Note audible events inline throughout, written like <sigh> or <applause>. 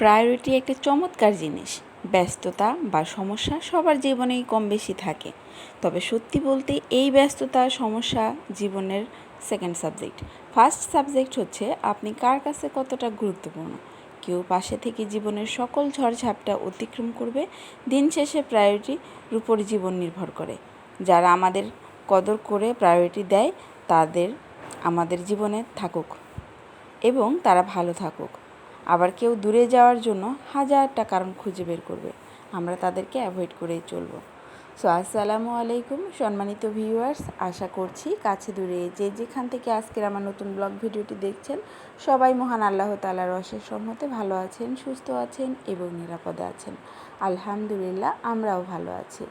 Priority একটা চমৎকার জিনিস। ব্যস্ততা বা সমস্যা সবার জীবনেই কম বেশি থাকে। তবে সত্যি বলতে এই ব্যস্ততা, সমস্যা জীবনের সেকেন্ড সাবজেক্ট ফার্স্ট সাবজেক্ট হচ্ছে আপনি কার কাছে কতটা গুরুত্বপূর্ণ? কেউ পাশে থেকে জীবনের সকল ঝড়ঝাপটা অতিক্রম করবে, দিন শেষে প্রায়োরিটির উপর জীবন নির্ভর করে। যারা আমাদের কদর করে প্রায়োরিটি দেয়, তাদের, আমাদের জীবনে থাকুক। এবং তারা ভালো থাকুক। আবার কেউ দূরে যাওয়ার জন্য হাজারটা কারণ খুঁজে বের করবে। আমরা তাদেরকে অ্যাভয়েড করেই চলবো। সো আসসালামু আলাইকুম, সম্মানিত ভিউয়ার্স আশা করছি কাছে দূরে যে যেখান থেকে আজকের আমার নতুন ব্লগ ভিডিওটি দেখছেন, সবাই মহান আল্লাহ তালার অশেষ সম্মতে ভালো আছেন, সুস্থ আছেন এবং নিরাপদে আছেন। আলহামদুলিল্লাহ, আমরাও ভালো আছি।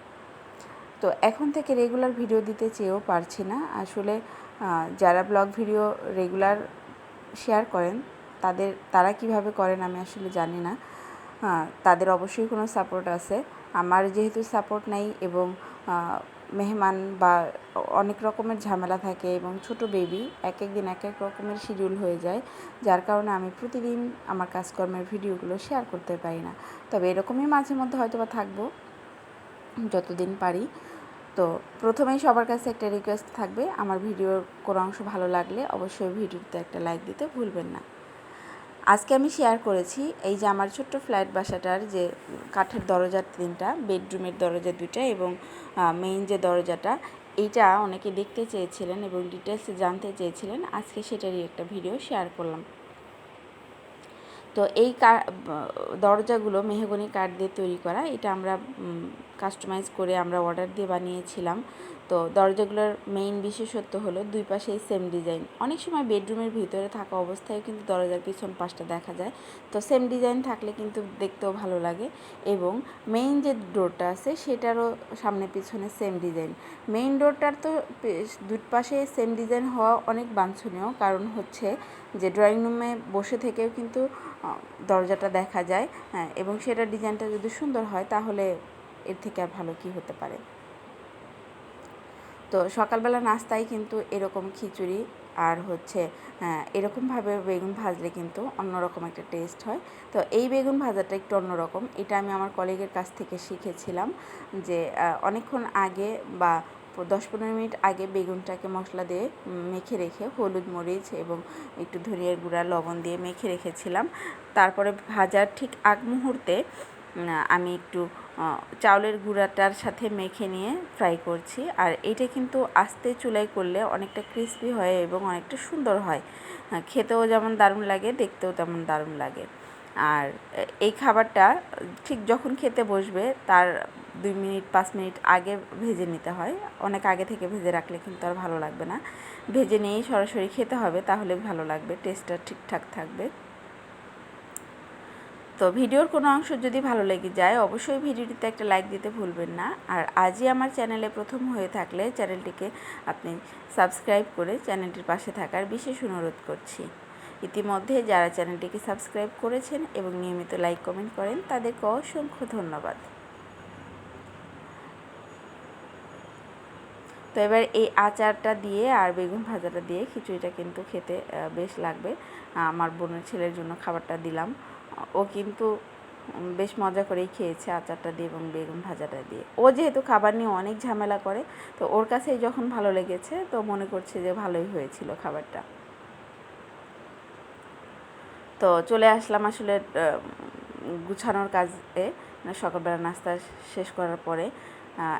তো এখন থেকে রেগুলার ভিডিও দিতে চেয়েও পারছি না। আসলে যারা ব্লগ ভিডিও রেগুলার শেয়ার করেন তাদের, তারা কীভাবে করেন আমি আসলে জানি না। তাদের অবশ্যই কোনো সাপোর্ট আছে। আমার যেহেতু সাপোর্ট নাই এবং মেহমান বা অনেক রকমের ঝামেলা থাকে এবং ছোট বেবি এক এক দিন এক এক রকমের শিডিউল হয়ে যায়, যার কারণে আমি প্রতিদিন আমার কাজকর্মের ভিডিওগুলো শেয়ার করতে পারি না। তবে এরকমই মাঝে মধ্যে হয়তো বা থাকব, যতদিন পারি। তো প্রথমেই সবার কাছে একটা রিকোয়েস্ট থাকবে, আমার ভিডিওর কোনো অংশ ভালো লাগলে অবশ্যই ভিডিওতে একটা লাইক দিতে ভুলবেন না। আজকে আমি শেয়ার করেছি এই যে আমার ছোট্ট ফ্ল্যাট বাসাটার যে কাঠের দরজার তিনটা বেডরুমের দরজা দুইটা এবং মেইন যে দরজাটা, এইটা অনেকে দেখতে চেয়েছিলেন এবং ডিটেলসে জানতে চেয়েছিলেন। আজকে সেটারই একটা ভিডিও শেয়ার করলাম। তো এই দরজাগুলো মেহগনি কাঠ দিয়ে তৈরি করা, এটা আমরা কাস্টমাইজ করে আমরা অর্ডার দিয়ে বানিয়েছিলাম। তো দরজাগুলোর মেইন বিশেষত্ব হলো দুই পাশেই সেম ডিজাইন অনেক সময় বেডরুমের ভিতরে থাকা অবস্থায় কিন্তু দরজার পিছন পাশটা দেখা যায়। তো সেম ডিজাইন থাকলে কিন্তু দেখতেও ভালো লাগে এবং মেইন যে ডোরটা আছে সেটারও সামনে পিছনে সেম ডিজাইন মেইন ডোরটার তো দুই পাশে সেম ডিজাইন হওয়া অনেক বাঞ্ছনীয় কারণ হচ্ছে যে ড্রয়িং রুমে বসে থেকেও কিন্তু দরজাটা দেখা যায় হ্যাঁ এবং সেটার ডিজাইনটা যদি সুন্দর হয় তাহলে এর থেকে আর ভালো কি হতে পারে? তো সকালবেলা নাস্তায় কিন্তু এরকম খিচুড়ি আর হচ্ছে এরকমভাবে বেগুন ভাজলে কিন্তু অন্যরকম একটা টেস্ট হয়। তো এই বেগুন ভাজাটা একটু অন্যরকম। এটা আমি আমার কলিগের কাছ থেকে শিখেছিলাম যে অনেকক্ষণ আগে বা দশ পনেরো মিনিট আগে বেগুনটাকে মশলা দিয়ে মেখে রেখে হলুদ মরিচ এবং একটু ধনিয়ার গুঁড়া, লবণ দিয়ে মেখে রেখেছিলাম। তারপরে ভাজার ঠিক আগ মুহূর্তে আমি একটু চাউলের গুঁড়াটার সাথে মেখে নিয়ে ফ্রাই করছি। আর এটা কিন্তু আস্তে চুলাই করলে অনেকটা ক্রিস্পি হয় এবং অনেকটা সুন্দর হয়। খেতেও যেমন দারুণ লাগে, দেখতেও তেমন দারুণ লাগে। আর এই খাবারটা ঠিক যখন খেতে বসবে, তার দুই মিনিট, পাঁচ মিনিট আগে ভেজে নিতে হয়। অনেক আগে থেকে ভেজে রাখলে কিন্তু আর ভালো লাগবে না। ভেজে নিয়েই সরাসরি খেতে হবে, তাহলে ভালো লাগবে টেস্টটা ঠিকঠাক থাকবে। তো ভিডিওর কোনো অংশ যদি ভালো লেগে যায়, অবশ্যই ভিডিওটিতে একটা লাইক দিতে ভুলবেন না। আর আজই আমার চ্যানেলে প্রথম হয়ে থাকলে চ্যানেলটিকে আপনি সাবস্ক্রাইব করে চ্যানেলটির পাশে থাকার বিশেষ অনুরোধ করছি। ইতিমধ্যে যারা চ্যানেলটিকে সাবস্ক্রাইব করেছেন এবং নিয়মিত লাইক কমেন্ট করেন, তাদেরকে অসংখ্য ধন্যবাদ। তো এবার এই আচারটা দিয়ে আর বেগুন ভাজাটা দিয়ে খিচুড়িটা কিন্তু খেতে বেশ লাগবে। আমার বোনের ছেলের জন্য খাবারটা দিলাম। ও কিন্তু বেশ মজা করেই খেয়েছে আচারটা দিয়ে এবং বেগুন ভাজাটা দিয়ে। ও যেহেতু খাবার নিয়ে অনেক ঝামেলা করে, তো ওর কাছেই যখন ভালো লেগেছে, তো মনে করছে যে ভালোই হয়েছিল খাবারটা। তো চলে আসলাম আসলে গুছানোর কাজে। সকালবেলা নাস্তা শেষ করার পরে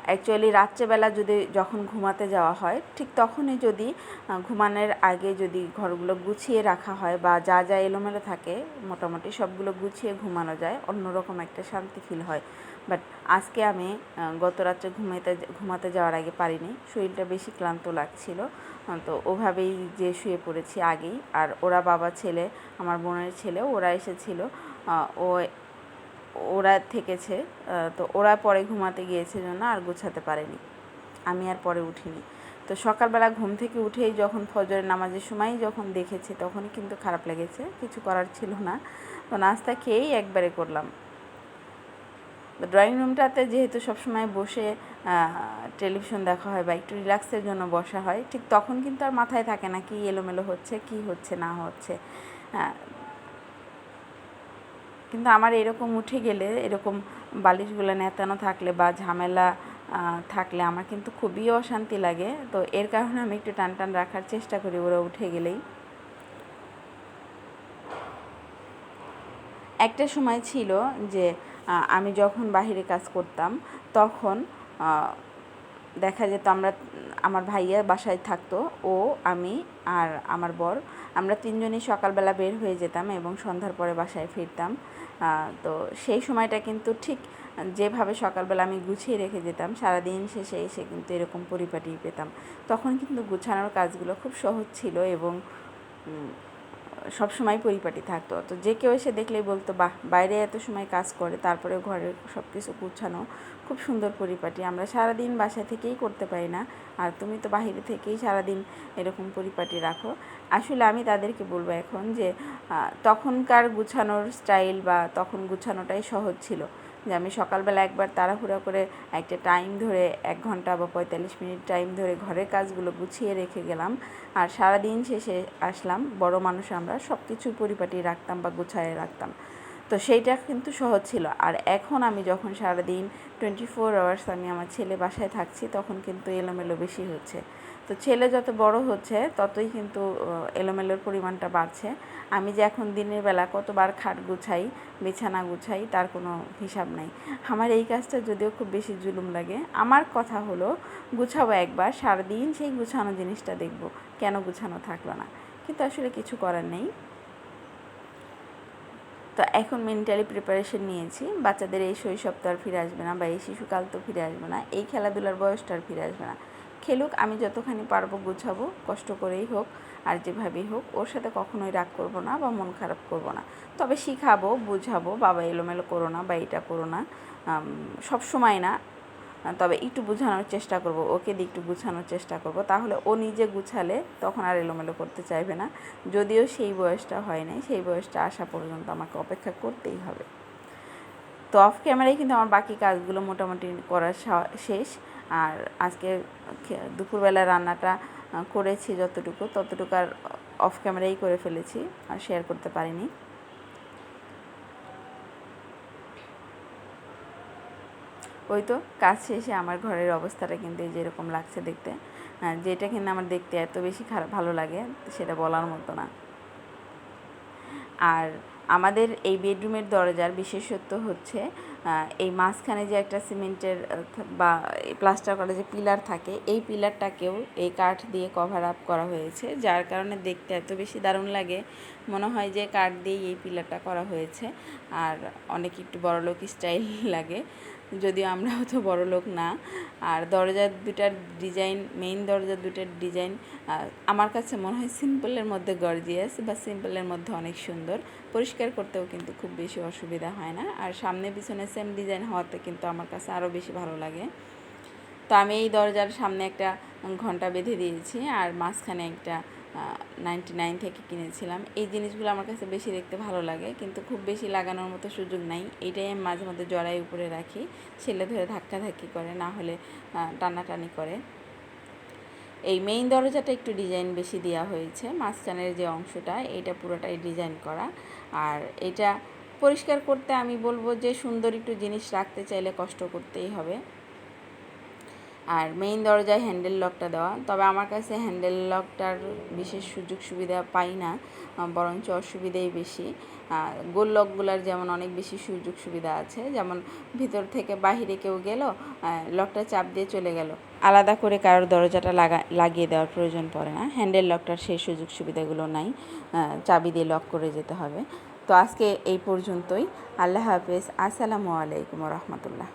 অ্যাকচুয়ালি রাত্রেবেলা যদি যখন ঘুমাতে যাওয়া হয়, ঠিক তখনই যদি ঘুমানোর আগে যদি ঘরগুলো গুছিয়ে রাখা হয় বা যা যা এলোমেলো থাকে, মোটামুটি সবগুলো গুছিয়ে ঘুমানো যায়, অন্যরকম একটা শান্তি ফিল হয়। বাট আজকে আমি গত রাত্রে ঘুমাতে ঘুমাতে যাওয়ার আগে পারিনি, শরীরটা বেশি ক্লান্ত লাগছিল তো ওভাবেই যে শুয়ে পড়েছি আগেই। আর ওরা বাবা ছেলে, আমার বোনের ছেলে, ওরা এসেছিল ও ওরা থেকেছে তো ওরা পরে ঘুমাতে গিয়েছে জন্য আর গোছাতে পারেনি। আমি আর পরে উঠিনি। তো সকালবেলা ঘুম থেকে উঠেই যখন ফজরের নামাজের সময়ই যখন দেখেছি, তখনই কিন্তু খারাপ লেগেছে। কিছু করার ছিল না। তো নাস্তা খেয়েই একবারে করলাম। ড্রয়িং রুমটাতে যেহেতু সবসময় বসে টেলিভিশন দেখা হয় বা একটু রিল্যাক্সের জন্য বসা হয়, ঠিক তখন কিন্তু আর মাথায় থাকে না কি এলোমেলো হচ্ছে, কি হচ্ছে, না হচ্ছে। কিন্তু আমার এরকম উঠে গেলে এরকম বালিশগুলো নেতানো থাকলে বা ঝামেলা থাকলে আমার কিন্তু খুবই অশান্তি লাগে। তো এর কারণে আমি একটু টান টান রাখার চেষ্টা করি ওরা উঠে গেলেই। একটা সময় ছিল যে আমি যখন বাইরে কাজ করতাম, তখন দেখা যেত আমরা, আমার ভাইয়া বাসায় থাকতো, ও, আমি আর আমার বর। আমরা তিনজনই সকালবেলা বের হয়ে যেতাম এবং সন্ধ্যার পরে বাসায় ফিরতাম। তো সেই সময়টা কিন্তু ঠিক যেভাবে সকালবেলা আমি গুছিয়ে রেখে যেতাম, সারাদিন শেষে এসে কিন্তু এরকম পরিপাটি পেতাম। তখন কিন্তু গুছানোর কাজগুলো খুব সহজ ছিল এবং সবসময় পরিপাটি থাকতো। তো যে কেউ এসে দেখলেই বলতো, বাহ, বাইরে এত সময় কাজ করে, তারপরে ঘরের সব কিছু গুছানো, খুব সুন্দর পরিপাটি। আমরা সারাদিন বাসা থেকেই করতে পারি না। আর তুমি তো বাহিরে থেকেই সারাদিন এরকম পরিপাটি রাখো। আসলে আমি তাদেরকে বলব এখন যে তখনকার গুছানোর স্টাইল বা তখন গুছানোটাই সহজ ছিল। যে আমি সকালবেলা একবার তাড়াহুড়া করে একটা টাইম ধরে এক ঘণ্টা বা পঁয়তাল্লিশ মিনিট টাইম ধরে ঘরের কাজগুলো গুছিয়ে রেখে গেলাম। আর সারাদিন শেষে আসলাম, বড় মানুষ আমরা সব কিছু পরিপাটি রাখতাম বা গুছায় রাখতাম। তো সেইটা কিন্তু সহজ ছিল। আর এখন আমি যখন সারাদিন টোয়েন্টি ফোর আওয়ার্স আমি আমার ছেলে বাসায় থাকছি, তখন কিন্তু এলোমেলো বেশি হচ্ছে। তো ছেলে যত বড় হচ্ছে, ততই কিন্তু এলোমেলোর পরিমাণটা বাড়ছে। আমি যে এখন দিনের বেলা কতবার খাট গুছাই, বিছানা গুছাই, তার কোনো হিসাব নাই। আমার এই কাজটা যদিও খুব বেশি জুলুম লাগে, আমার কথা হলো, গুছাবো একবার, সারাদিন সেই গুছানো জিনিসটা দেখব, কেন গুছানো থাকল না? কিন্তু আসলে কিছু করার নেই। তো এখন মেন্টালি প্রিপারেশন নিয়েছি, বাচ্চাদের এই শৈশব তো আর ফিরে আসবে না বা এই শিশুকাল তো ফিরে আসবে না, এই খেলাধুলার বয়সটা আর ফিরে আসবে না। খেলুক, আমি যতখানি পারব গুছাবো, কষ্ট করেই হোক আর যেভাবেই হোক, ওর সাথে কখনোই রাগ করব না বা মন খারাপ করব না। তবে শিখাবো, বুঝাবো, বাবা এলোমেলো করো না বা এটা করো না সব সময় না, তবে একটু বোঝানোর চেষ্টা করব, ওকে দিয়ে একটু গুছানোর চেষ্টা করব, তাহলে ও নিজে গুছালে তখন আর এলোমেলো করতে চাইবে না। যদিও সেই বয়সটা হয় নাই, সেই বয়সটা আসা পর্যন্ত আমাকে অপেক্ষা করতেই হবে। তো অফ ক্যামেরায় কিন্তু আমার বাকি কাজগুলো মোটামুটি করা শেষ। আর আজকে দুপুরবেলা রান্নাটা করেছি যতটুকু, ততটুকু আর অফ ক্যামেরাই করে ফেলেছি, আর শেয়ার করতে পারিনি। ওই তো, কাজ শেষে আমার ঘরের অবস্থাটা কিন্তু যেরকম লাগছে দেখতে। যেটা কিন্তু আমার দেখতে এত বেশি খারাপ ভালো লাগে, সেটা বলার মতো না। আর আমাদের এই বেডরুমের দরজার বিশেষত্ব হচ্ছে এই মাঝখানে যে একটা সিমেন্টের বা প্লাস্টার করা যে পিলার থাকে, এই পিলারটাকেও এই কাঠ দিয়ে কভার আপ করা হয়েছে, যার কারণে দেখতে এত বেশি দারুণ লাগে। মনে হয় যে কাঠ দিয়েই এই পিলারটা করা হয়েছে, আর অনেক একটু বড়লোক স্টাইল <laughs> লাগে। যদিও আমরাও তো বড় লোক না। আর দরজার দুটার ডিজাইন মেইন দরজার দুটার ডিজাইন আমার কাছে মনে হয় সিম্পলের মধ্যে গর্জিয়াস বা সিম্পলের মধ্যে অনেক সুন্দর। পরিষ্কার করতেও কিন্তু খুব বেশি অসুবিধা হয় না। আর সামনে পিছনে সেম ডিজাইন হওয়াতে কিন্তু আমার কাছে আরও বেশি ভালো লাগে। তো আমি এই দরজার সামনে একটা ঘণ্টা বেঁধে দিয়েছি। আর মাঝখানে একটা নাইনটি নাইন থেকে কিনেছিলাম। এই জিনিসগুলো আমার কাছে বেশি দেখতে ভালো লাগে, কিন্তু খুব বেশি লাগানোর মতো সুযোগ নাই। এইটাই আমি মাঝে মধ্যে জড়াই উপরে রাখি, ছেলে ধরে ধাক্কাধাক্কি করে, না হলে টানাটানি করে। এই মেইন দরজাটা একটু ডিজাইন বেশি দেওয়া হয়েছে, মাঝখানের যে অংশটা, এটা পুরোটাই ডিজাইন করা। আর এটা পরিষ্কার করতে আমি বলব যে, সুন্দর একটু জিনিস রাখতে চাইলে কষ্ট করতেই হবে। আর মেইন দরজায় হ্যান্ডেল লকটা দেওয়া। তবে আমার কাছে হ্যান্ডেল লকটার বিশেষ সুযোগ সুবিধা পাই না বরঞ্চ অসুবিধাই বেশি। গোল লকগুলার যেমন অনেক বেশি সুযোগ সুবিধা আছে, যেমন ভিতর থেকে বাহিরে কেউ গেল লকটা চাপ দিয়ে চলে গেল। আলাদা করে কারোর দরজাটা লাগা, লাগিয়ে দেওয়ার প্রয়োজন পড়ে না। হ্যান্ডেল লকটার সেই সুযোগ সুবিধাগুলো নাই চাবি দিয়ে লক করে যেতে হবে। তো আজকে এই পর্যন্তই। আল্লাহ হাফেজ। আসসালামু আলাইকুম রহমতুল্লাহ।